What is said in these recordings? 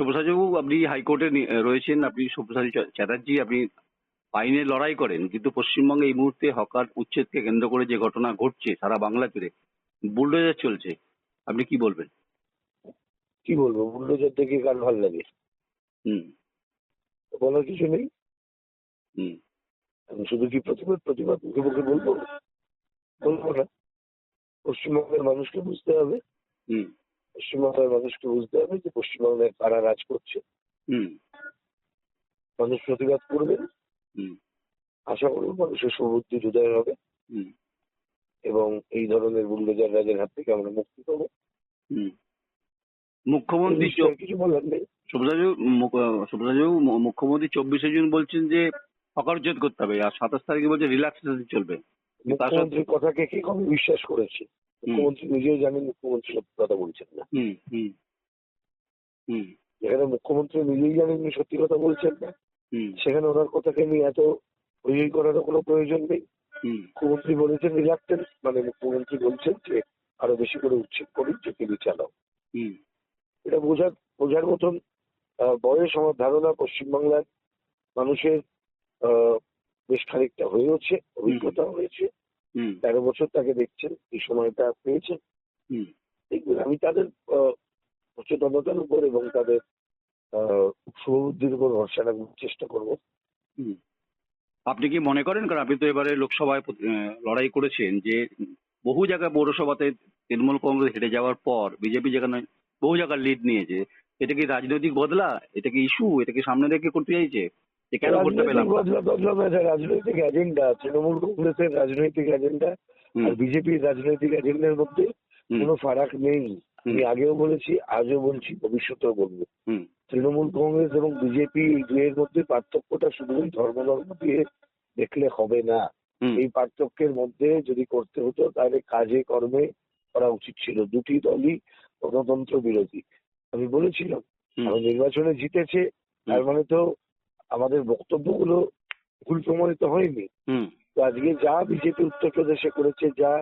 সব্যসাচীবাবু আপনি হাইকোর্টে রয়েছেন। আপনি সব্যসাচী চ্যাটার্জি আপনি আইনের লড়াই করেন। কিন্তু পশ্চিমবঙ্গে এই মুহূর্তে হকার উচ্ছেদকে কেন্দ্র করে যে ঘটনা ঘটছে সারা বাংলা জুড়ে বুলডোজার চলছে। আপনি কি বলবেন? কি বলব? বুল্ডোজার দেখে কার ভালো লাগে? হুম। বলার কিছু নেই? হুম। শুধু কি প্রতিবাদ প্রতিবাদ মুখে মুখে বলব? বলব না। পশ্চিমবঙ্গের মানুষকে বুঝতে হবে। হুম। পশ্চিমবঙ্গের মানুষকে বুঝতে হবে যে পশ্চিমবঙ্গে কারা রাজ করছে। মানুষ প্রতিবাদ করবেন আশা করব মানুষের সুবুদ্ধি হৃদয় হবে। এবং এই ধরনের বুল্ডোজার রাজের হাত থেকে আমরা মুক্তি পাবো। মুখ্যমন্ত্রী কিছু বলার নেই। সুব্রতাজু মুখ্যমন্ত্রী চব্বিশে জুন বলছেন যে উচ্ছেদ করতে হবে। আর সাতাশ তারিখে বলছে রিল্যাক্সেশন চলবে। মুখ্যমন্ত্রীর কথাকে কে কবে বিশ্বাস করেছে? মুখ্যমন্ত্রী নিজেই জানেন মুখ্যমন্ত্রী সত্যি কথা বলছেন না। যেখানে মুখ্যমন্ত্রী নিজেই জানেন সত্যি কথা বলছেন না সেখানে ওনার কথাকে নিয়ে এত হই করারও কোনো প্রয়োজন নেই। মুখ্যমন্ত্রী বলেছেন রিলাক্টেন্স মানে মুখ্যমন্ত্রী বলছেন যে আরও বেশি করে উচ্ছেদ করি যে তিনি চালাও। এটা বোঝার বোঝার মতন বয়স আমার ধারণা পশ্চিমবাংলার মানুষের আহ, বেশ খানিকটা হয়েওছে অভিজ্ঞতা হয়েছে। তেরো বছর তাকে দেখছেন এই সময়টা পেয়েছেন। দেখবেন আমি তাদের সচেতনতার উপর এবং তাদের শুভবুদ্ধির উপর ভরসা রাখবার চেষ্টা করব। আপনি কি মনে করেন কারণ আপনি তো এবারে লোকসভায় লড়াই করেছেন যে বহু জায়গায় পৌরসভাতে তৃণমূল কংগ্রেস হেরে যাওয়ার পর বিজেপি যেখানে বহু জায়গার লিড নিয়েছে এটা কি রাজনৈতিক বদলা? এটা কি ইস্যু এটা কি সামনে রেখে করতে চাইছে? যে কেন করতে পেলাম রাজনৈতিক এজেন্ডা তৃণমূল কংগ্রেসের রাজনৈতিক এজেন্ডা আর বিজেপির রাজনৈতিক এজেন্ডার মধ্যে কোনো ফারাক নেই। আমি আগেও বলেছি আজও বলছি ভবিষ্যতেও বলব। তৃণমূল কংগ্রেস এবং বিজেপি এই দুয়ের মধ্যে পার্থক্যটা শুধু ধর্ম ধর্ম দিয়ে দেখলে হবে না। এই পার্থক্যের মধ্যে যদি করতে হতো তাহলে কাজে কর্মে করা উচিত ছিল। দুটি দলই গণতন্ত্র বিরোধী। আমি বলেছিলাম নির্বাচনে জিতেছে তার মানে তো আমাদের বক্তব্যগুলো ভুল প্রমাণিত হয়নি। তো আজকে যা বিজেপি উত্তরপ্রদেশে করেছে যা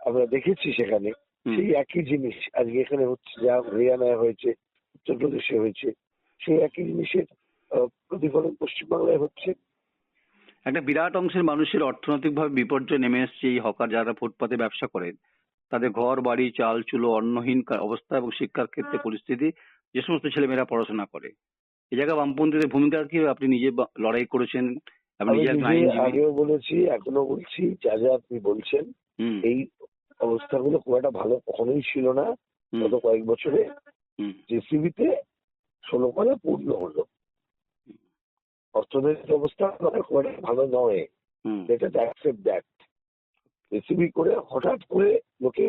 আমরা দেখেছি সেখানে সেই একই জিনিস আজকে এখানে হচ্ছে যা হরিয়ানায় হয়েছে উত্তরপ্রদেশে হয়েছে সেই একই জিনিসের প্রতিফলন পশ্চিমবাংলায় হচ্ছে। একটা বিরাট অংশের মানুষের অর্থনৈতিকভাবে বিপর্যয় নেমে এসছে এই হকার যারা ফুটপাতে ব্যবসা করেন। তাদের ঘর বাড়ি চাল চুলো অন্নহীন অবস্থা এবং শিক্ষার ক্ষেত্রে পরিস্থিতি যে সমস্ত ছেলেমেয়েরা পড়াশোনা করে। এই জায়গায় বামপন্থীদের ভূমিকা কি? আপনি নিজে লড়াই করেছেন আপনি আগেও বলেছি এখনও বলছি যা যা আপনি বলছেন এই অবস্থাগুলো খুব একটা ভালো কখনোই ছিল না গত কয়েক বছরে জেসিবিতে ষোলো কলে পূর্ণ হলো। অর্থনৈতিক অবস্থা মানে খুব একটা ভালো নয়। Hmm, let accept that recipe করে হঠাৎ করে লোকে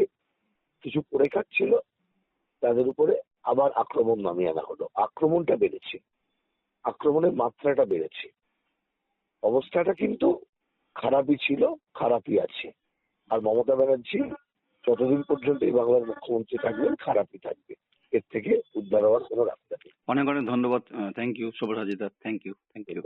কিছু করে খাচ্ছিল তাদের উপরে আবার আক্রমণ নামিয়ে আনা হলো। আক্রমণটা বেড়েছে। আক্রমণের মাত্রাটা বেড়েছে। অবস্থাটা কিন্তু খারাপই ছিল খারাপই আছে। আর মমতা ব্যানার্জি যতদিন পর্যন্ত এই বাংলার মুখ্যমন্ত্রী থাকবেন খারাপই থাকবে। এর থেকে উদ্ধার হওয়ার কোনো রাস্তা নেই। অনেক অনেক ধন্যবাদ থ্যাংক ইউ শুভরাজিদা থ্যাংক ইউ থ্যাংক ইউ